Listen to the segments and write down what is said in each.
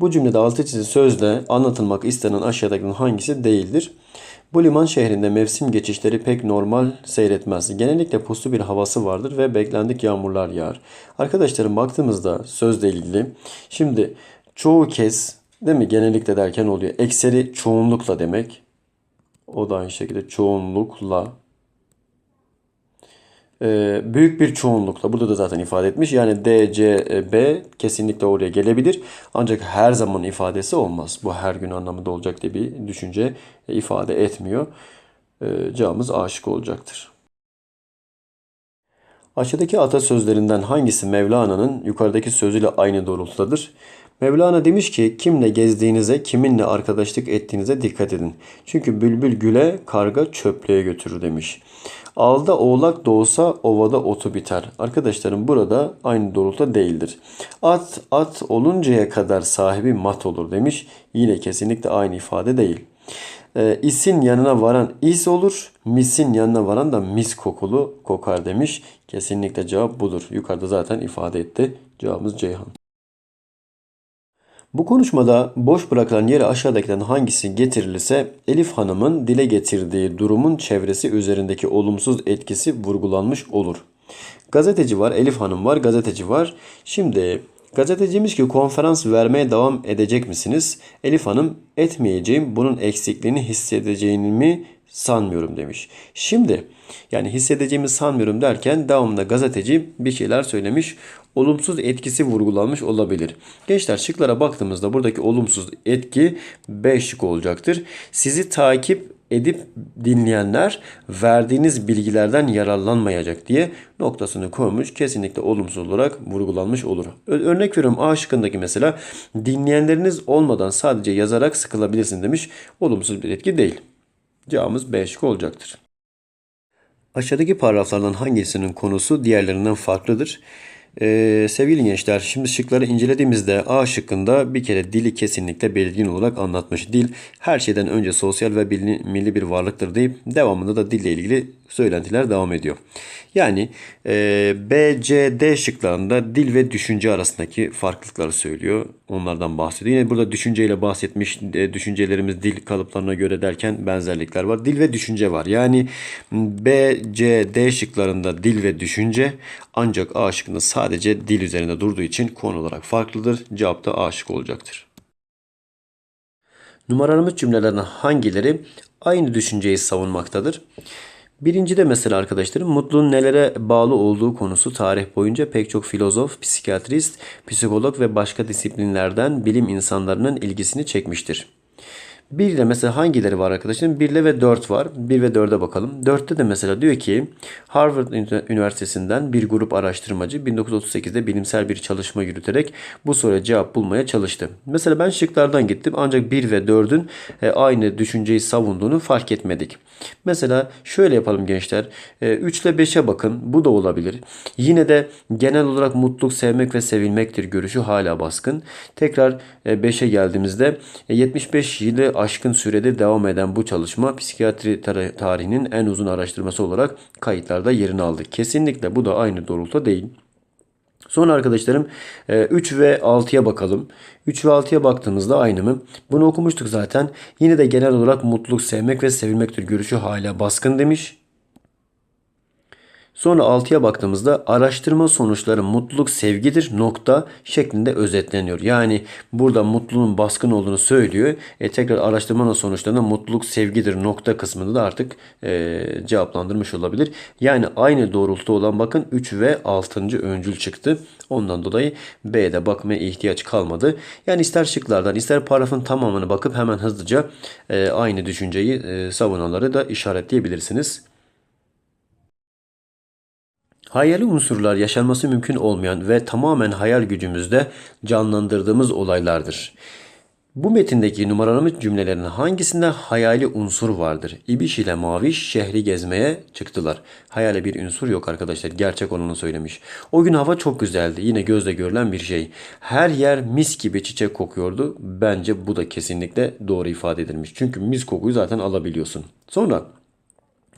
Bu cümlede altı çizili sözle anlatılmak istenen aşağıdakilerin hangisi değildir? Bu liman şehrinde mevsim geçişleri pek normal seyretmez. Genellikle puslu bir havası vardır ve beklendik yağmurlar yağar. Arkadaşlarım baktığımızda sözle ilgili şimdi çoğu kez değil mi genellikle derken oluyor. Ekseri çoğunlukla demek. O da aynı şekilde çoğunlukla büyük bir çoğunlukla burada da zaten ifade etmiş. Yani D, C, e, B kesinlikle oraya gelebilir. Ancak her zaman ifadesi olmaz. Bu her gün anlamında olacak diye bir düşünce e, ifade etmiyor. E, cevabımız aşık olacaktır. Aşağıdaki atasözlerinden hangisi Mevlana'nın yukarıdaki sözüyle aynı doğrultudadır? Mevlana demiş ki kimle gezdiğinize, kiminle arkadaşlık ettiğinize dikkat edin. Çünkü bülbül güle, karga çöplüğe götürür demiş. Alda oğlak doğsa ovada otu biter. Arkadaşlarım burada aynı doğrultuda değildir. At at oluncaya kadar sahibi mat olur demiş. Yine kesinlikle aynı ifade değil. E, isin yanına varan is olur, misin yanına varan da mis kokulu kokar demiş. Kesinlikle cevap budur. Yukarıda zaten ifade etti. Cevabımız Ceyhan. Bu konuşmada boş bırakılan yere aşağıdakilerden hangisi getirilirse Elif Hanım'ın dile getirdiği durumun çevresi üzerindeki olumsuz etkisi vurgulanmış olur. Gazeteci var, Elif Hanım var, gazeteci var. Şimdi gazetecimiz ki konferans vermeye devam edecek misiniz? Elif Hanım etmeyeceğim, bunun eksikliğini hissedeceğini sanmıyorum demiş. Şimdi yani hissedeceğimi sanmıyorum derken devamında gazeteci bir şeyler söylemiş. Olumsuz etkisi vurgulanmış olabilir. Gençler şıklara baktığımızda buradaki olumsuz etki B şık olacaktır. Sizi takip edip dinleyenler verdiğiniz bilgilerden yararlanmayacak diye noktasını koymuş. Kesinlikle olumsuz olarak vurgulanmış olur. Örnek veriyorum A şıkkındaki mesela dinleyenleriniz olmadan sadece yazarak sıkılabilirsin demiş. Olumsuz bir etki değil. Cevabımız B şık olacaktır. Aşağıdaki paragraflardan hangisinin konusu diğerlerinden farklıdır? Ee, sevgili gençler şimdi şıkları incelediğimizde A şıkkında bir kere dili kesinlikle belirgin olarak anlatmış. Dil her şeyden önce sosyal ve milli bir varlıktır deyip devamında da dille ilgili söylentiler devam ediyor. Yani e, B, C, D şıklarında dil ve düşünce arasındaki farklılıkları söylüyor. Onlardan bahsediyor. Yine burada düşünceyle bahsetmiş. E, düşüncelerimiz dil kalıplarına göre derken benzerlikler var. Dil ve düşünce var. Yani B, C, D şıklarında dil ve düşünce ancak A şıkkında sadece dil üzerinde durduğu için konu olarak farklıdır. Cevap da A şık olacaktır. Numaralanmış cümlelerden hangileri aynı düşünceyi savunmaktadır? Birinci de mesela arkadaşlarım mutluluğun nelere bağlı olduğu konusu tarih boyunca pek çok filozof, psikiyatrist, psikolog ve başka disiplinlerden bilim insanlarının ilgisini çekmiştir. 1 ile mesela hangileri var arkadaşlar? 1 ile ve 4 var. 1 ve 4'e bakalım. 4'te de mesela diyor ki Harvard Üniversitesi'nden bir grup araştırmacı 1938'de bilimsel bir çalışma yürüterek bu soruya cevap bulmaya çalıştı. Mesela ben şıklardan gittim ancak 1 ve 4'ün e, aynı düşünceyi savunduğunu fark etmedik. Mesela şöyle yapalım gençler. 3 ile 5'e bakın. Bu da olabilir. Yine de genel olarak mutluluk sevmek ve sevilmektir görüşü hala baskın. Tekrar 5'e geldiğimizde 75 yılı aşkın sürede devam eden bu çalışma psikiyatri tarihinin en uzun araştırması olarak kayıtlarda yerini aldı. Kesinlikle bu da aynı doğrultuda değil. Sonra arkadaşlarım 3 e, ve 6'ya bakalım. 3 ve 6'ya baktığımızda aynı mı? Bunu okumuştuk zaten. Yine de genel olarak mutluluk sevmek ve sevilmektir görüşü hala baskın demiş. Sonra 6'ya baktığımızda araştırma sonuçları mutluluk sevgidir nokta şeklinde özetleniyor. Yani burada mutluluğun baskın olduğunu söylüyor. E, tekrar araştırmanın sonuçlarında mutluluk sevgidir nokta kısmını da artık e, cevaplandırmış olabilir. Yani aynı doğrultuda olan bakın 3 ve 6. öncül çıktı. Ondan dolayı B'de bakmaya ihtiyaç kalmadı. Yani ister şıklardan ister paragrafın tamamını bakıp hemen hızlıca e, aynı düşünceyi e, savunanları da işaretleyebilirsiniz. Hayali unsurlar yaşanması mümkün olmayan ve tamamen hayal gücümüzde canlandırdığımız olaylardır. Bu metindeki numaralanmış cümlelerin hangisinde hayali unsur vardır? İbiş ile Maviş şehri gezmeye çıktılar. Hayali bir unsur yok arkadaşlar. Gerçek olanı söylemiş. O gün hava çok güzeldi. Yine gözle görülen bir şey. Her yer mis gibi çiçek kokuyordu. Bence bu da kesinlikle doğru ifade edilmiş. Çünkü mis kokuyu zaten alabiliyorsun. Sonra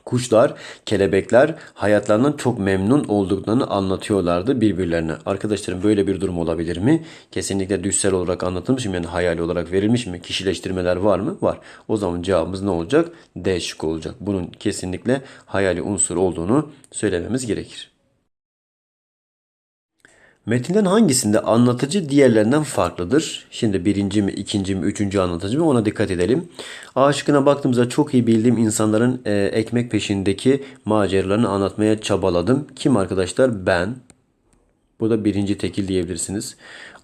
Kuşlar, kelebekler hayatlarından çok memnun olduklarını anlatıyorlardı birbirlerine. Arkadaşlarım böyle bir durum olabilir mi? Kesinlikle düşsel olarak anlatılmış mı? Yani hayali olarak verilmiş mi? Kişileştirmeler var mı? Var. O zaman cevabımız ne olacak? D şıkkı olacak. Bunun kesinlikle hayali unsur olduğunu söylememiz gerekir. Metinden hangisinde anlatıcı diğerlerinden farklıdır? Şimdi birinci mi, ikinci mi, üçüncü anlatıcı mı ona dikkat edelim. A şıkkına baktığımızda çok iyi bildiğim insanların e, ekmek peşindeki maceralarını anlatmaya çabaladım. Kim arkadaşlar? Ben. Bu da birinci tekil diyebilirsiniz.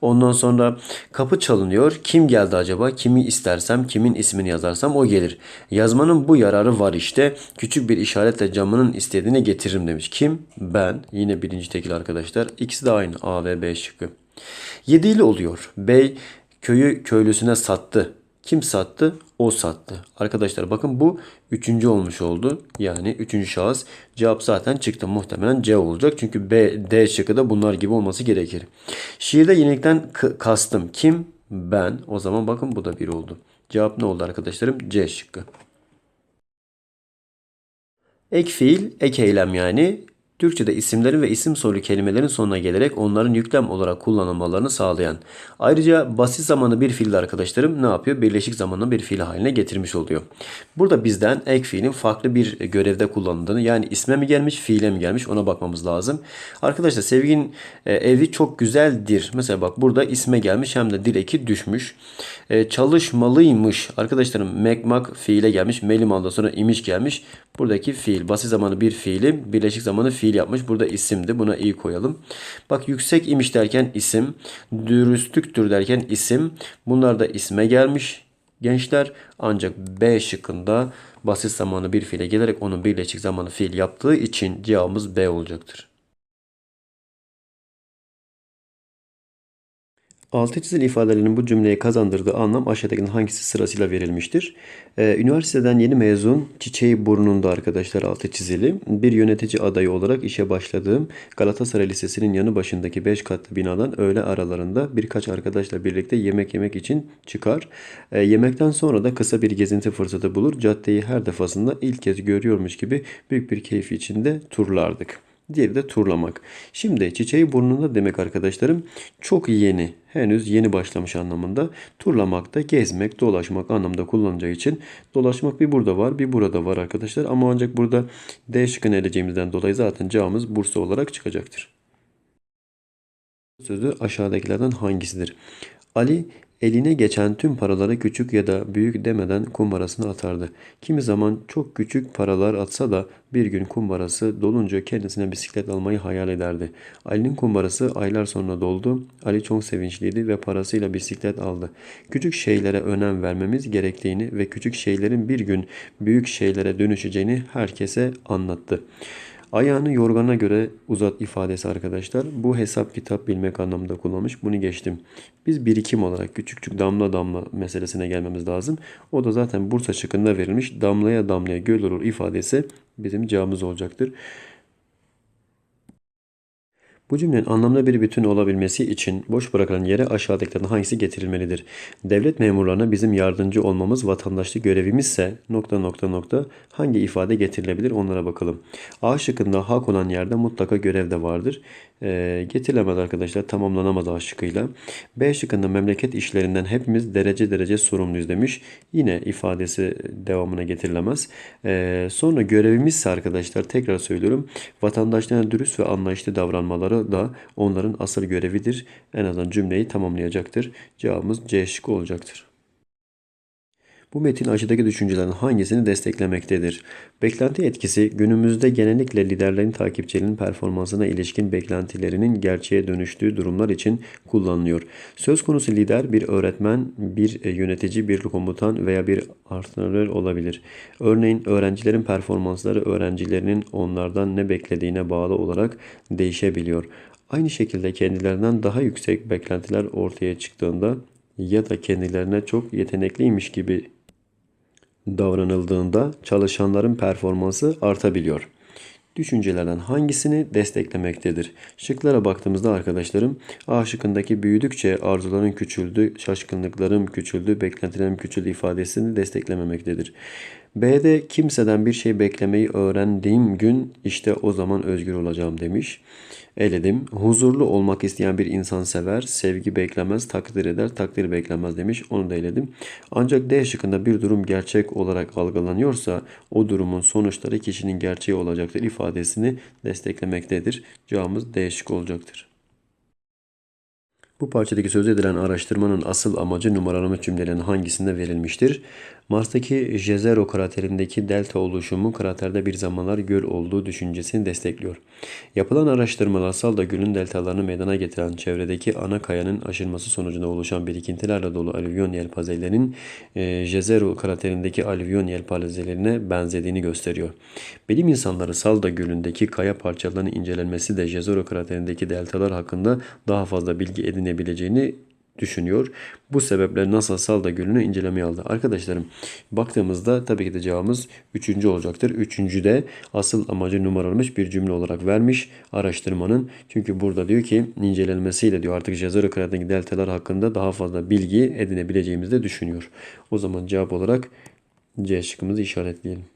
Ondan sonra kapı çalınıyor. Kim geldi acaba? Kimi istersem, kimin ismini yazarsam o gelir. Yazmanın bu yararı var işte. Küçük bir işaretle camının istediğini getiririm demiş. Kim? Ben. Yine birinci tekil arkadaşlar. İkisi de aynı. A ve B şıkkı. Yedili oluyor. Bey köyü köylüsüne sattı. Kim sattı? O sattı. Arkadaşlar bakın bu üçüncü olmuş oldu. Yani üçüncü şahıs. Cevap zaten çıktı. Muhtemelen C olacak. Çünkü B, D şıkkı da bunlar gibi olması gerekir. Şiirde yenilikten kastım. Kim? Ben. O zaman bakın bu da bir oldu. Cevap ne oldu arkadaşlarım? C şıkkı. Ek fiil, ek eylem yani. Türkçe'de isimlerin ve isim soru kelimelerin sonuna gelerek onların yüklem olarak kullanılmalarını sağlayan. Ayrıca basit zamanı bir fiilde arkadaşlarım ne yapıyor? Birleşik zamanlı bir fiil haline getirmiş oluyor. Burada bizden ek fiilin farklı bir görevde kullanıldığını yani isme mi gelmiş, fiile mi gelmiş ona bakmamız lazım. Arkadaşlar Sevgin e, evi çok güzeldir. Mesela bak burada isme gelmiş hem de direki düşmüş. E, çalışmalıymış. Arkadaşlarım mekmak fiile gelmiş. Melimal'da sonra imiş gelmiş. Buradaki fiil basit zamanı bir fiili birleşik zamanı fiil yapmış. Burada isimdi. Buna iyi koyalım. Bak yüksek imiş derken isim. Dürüstlüktür derken isim. Bunlar da isme gelmiş gençler. Ancak B şıkkında basit zamanı bir fiile gelerek onun birleşik zamanı fiil yaptığı için cevabımız B olacaktır. Altı çizili ifadelerinin bu cümleye kazandırdığı anlam aşağıdakilerin hangisi sırasıyla verilmiştir? Ee, üniversiteden yeni mezun, çiçeği burnunda arkadaşlar altı çizili. Bir yönetici adayı olarak işe başladığım Galatasaray Lisesi'nin yanı başındaki 5 katlı binadan öğle aralarında birkaç arkadaşla birlikte yemek yemek için çıkar. Ee, yemekten sonra da kısa bir gezinti fırsatı bulur. Caddeyi her defasında ilk kez görüyormuş gibi büyük bir keyif içinde turlardık. Diğeri de turlamak. Şimdi çiçeği burnunda demek arkadaşlarım çok yeni, henüz yeni başlamış anlamında. Turlamak da gezmek, dolaşmak anlamda kullanacağı için dolaşmak bir burada var, bir burada var arkadaşlar. Ama ancak burada D şıkkını eleceğimizden dolayı zaten cevabımız Bursa olarak çıkacaktır. Sözü aşağıdakilerden hangisidir? Ali eline geçen tüm paraları küçük ya da büyük demeden kumbarasına atardı. Kimi zaman çok küçük paralar atsa da bir gün kumbarası dolunca kendisine bisiklet almayı hayal ederdi. Ali'nin kumbarası aylar sonra doldu. Ali çok sevinçliydi ve parasıyla bisiklet aldı. Küçük şeylere önem vermemiz gerektiğini ve küçük şeylerin bir gün büyük şeylere dönüşeceğini herkese anlattı. Ayağını yorgana göre uzat ifadesi arkadaşlar. Bu hesap kitap bilmek anlamında kullanmış. Bunu geçtim. Biz birikim olarak küçük küçük damla damla meselesine gelmemiz lazım. O da zaten Bursa şıkkında verilmiş. Damlaya damlaya göl olur ifadesi bizim cevabımız olacaktır. Bu cümlenin anlamlı bir bütün olabilmesi için boş bırakılan yere aşağıdakilerden hangisi getirilmelidir? Devlet memurlarına bizim yardımcı olmamız vatandaşlık görevimizse nokta nokta nokta hangi ifade getirilebilir onlara bakalım. A şıkkında hak olan yerde mutlaka görev de vardır. E, getirilemez arkadaşlar tamamlanamaz A şıkkıyla. B şıkkında memleket işlerinden hepimiz derece derece sorumluyuz demiş. Yine ifadesi devamına getirilemez. E, sonra görevimizse arkadaşlar tekrar söylüyorum vatandaşlarına dürüst ve anlayışlı davranmaları da onların asıl görevidir. En azından cümleyi tamamlayacaktır. Cevabımız C şıkkı olacaktır. Bu metin aşağıdaki düşüncelerin hangisini desteklemektedir? Beklenti etkisi günümüzde genellikle liderlerin takipçilerinin performansına ilişkin beklentilerinin gerçeğe dönüştüğü durumlar için kullanılıyor. Söz konusu lider bir öğretmen, bir yönetici, bir komutan veya bir antrenör olabilir. Örneğin öğrencilerin performansları öğrencilerinin onlardan ne beklediğine bağlı olarak değişebiliyor. Aynı şekilde kendilerinden daha yüksek beklentiler ortaya çıktığında ya da kendilerine çok yetenekliymiş gibi davranıldığında çalışanların performansı artabiliyor. düşüncelerden hangisini desteklemektedir? Şıklara baktığımızda arkadaşlarım A şıkkındaki büyüdükçe arzuların küçüldü, şaşkınlıklarım küçüldü, beklentilerim küçüldü ifadesini desteklememektedir. B'de kimseden bir şey beklemeyi öğrendiğim gün işte o zaman özgür olacağım demiş. Eledim. Huzurlu olmak isteyen bir insan sever, sevgi beklemez, takdir eder, takdir beklemez demiş. Onu da eledim. Ancak D şıkkında bir durum gerçek olarak algılanıyorsa o durumun sonuçları kişinin gerçeği olacaktır ifadesini desteklemektedir. Cevabımız D şıkkı olacaktır. Bu parçadaki söz edilen araştırmanın asıl amacı numaralama cümlelerin hangisinde verilmiştir? Mars'taki Jezero kraterindeki delta oluşumu kraterde bir zamanlar göl olduğu düşüncesini destekliyor. Yapılan araştırmalar Salda Gölü'nün deltalarını meydana getiren çevredeki ana kayanın aşınması sonucunda oluşan birikintilerle dolu alüvyon yelpazelerinin e, Jezero kraterindeki alüvyon yelpazelerine benzediğini gösteriyor. Bilim insanları Salda Gölü'ndeki kaya parçalarının incelenmesi de Jezero kraterindeki deltalar hakkında daha fazla bilgi edinebileceğini düşünüyor. Bu sebeple NASA Salda Gölü'nü incelemeye aldı. Arkadaşlarım baktığımızda tabii ki de cevabımız 3. olacaktır. 3. de asıl amacı numaralanmış bir cümle olarak vermiş araştırmanın. Çünkü burada diyor ki incelenmesiyle diyor artık Jezero kraterindeki deltalar hakkında daha fazla bilgi edinebileceğimizi de düşünüyor. O zaman cevap olarak C şıkkımızı işaretleyelim.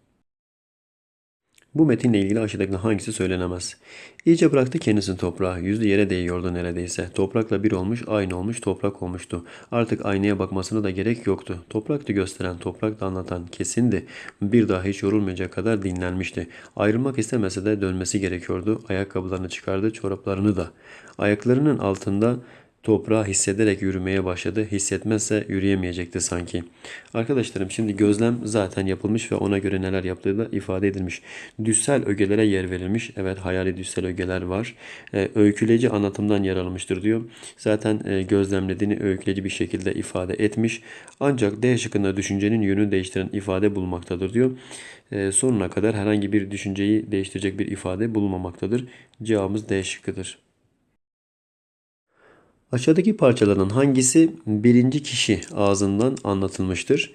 Bu metinle ilgili aşağıdakilerden hangisi söylenemez? İyice bıraktı kendisini toprağa. Yüzü yere değiyordu neredeyse. Toprakla bir olmuş, aynı olmuş, toprak olmuştu. Artık aynaya bakmasına da gerek yoktu. Topraktı gösteren, toprak anlatan kesindi. Bir daha hiç yorulmayacak kadar dinlenmişti. Ayrılmak istemese de dönmesi gerekiyordu. Ayakkabılarını çıkardı, çoraplarını da. Ayaklarının altında Toprağı hissederek yürümeye başladı. Hissetmezse yürüyemeyecekti sanki. Arkadaşlarım şimdi gözlem zaten yapılmış ve ona göre neler yaptığı da ifade edilmiş. Düssel ögelere yer verilmiş. Evet hayali düssel ögeler var. Ee, öyküleyici anlatımdan yer almıştır diyor. Zaten e, gözlemlediğini öyküleyici bir şekilde ifade etmiş. Ancak D şıkkında düşüncenin yönünü değiştiren ifade bulmaktadır diyor. Ee, sonuna kadar herhangi bir düşünceyi değiştirecek bir ifade bulunmamaktadır. Cevabımız D şıkkıdır. Aşağıdaki parçaların hangisi birinci kişi ağzından anlatılmıştır?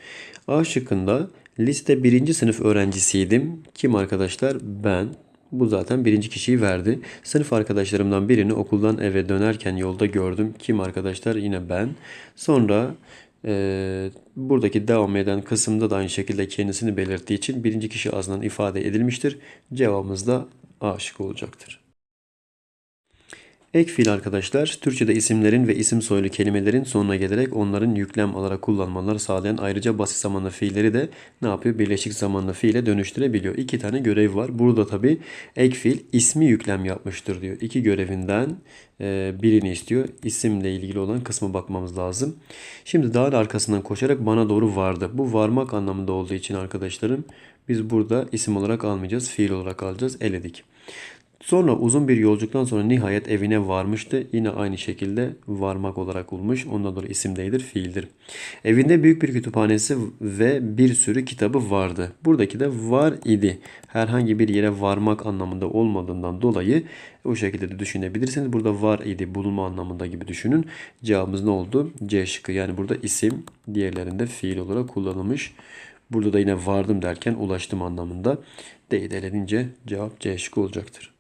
A şıkkında liste birinci sınıf öğrencisiydim. Kim arkadaşlar? Ben. Bu zaten birinci kişiyi verdi. Sınıf arkadaşlarımdan birini okuldan eve dönerken yolda gördüm. Kim arkadaşlar? Yine ben. Sonra e, buradaki devam eden kısımda da aynı şekilde kendisini belirttiği için birinci kişi ağzından ifade edilmiştir. Cevabımız da A şıkkı olacaktır. Ek fiil arkadaşlar, Türkçe'de isimlerin ve isim soylu kelimelerin sonuna gelerek onların yüklem alarak kullanmaları sağlayan ayrıca basit zamanlı fiilleri de ne yapıyor? Birleşik zamanlı fiile dönüştürebiliyor. İki tane görev var. Burada tabi ek fiil ismi yüklem yapmıştır diyor. İki görevinden e, birini istiyor. İsimle ilgili olan kısmı bakmamız lazım. Şimdi dağın arkasından koşarak bana doğru vardı. Bu varmak anlamında olduğu için arkadaşlarım biz burada isim olarak almayacağız. Fiil olarak alacağız. Eledik. Sonra uzun bir yolculuktan sonra nihayet evine varmıştı. Yine aynı şekilde varmak olarak olmuş. Ondan dolayı isim değildir, fiildir. Evinde büyük bir kütüphanesi ve bir sürü kitabı vardı. Buradaki de var idi. Herhangi bir yere varmak anlamında olmadığından dolayı o şekilde de düşünebilirsiniz. Burada var idi, bulunma anlamında gibi düşünün. Cevabımız ne oldu? C şıkkı. Yani burada isim, diğerlerinde fiil olarak kullanılmış. Burada da yine vardım derken ulaştım anlamında. Değil eledince cevap C şıkkı olacaktır.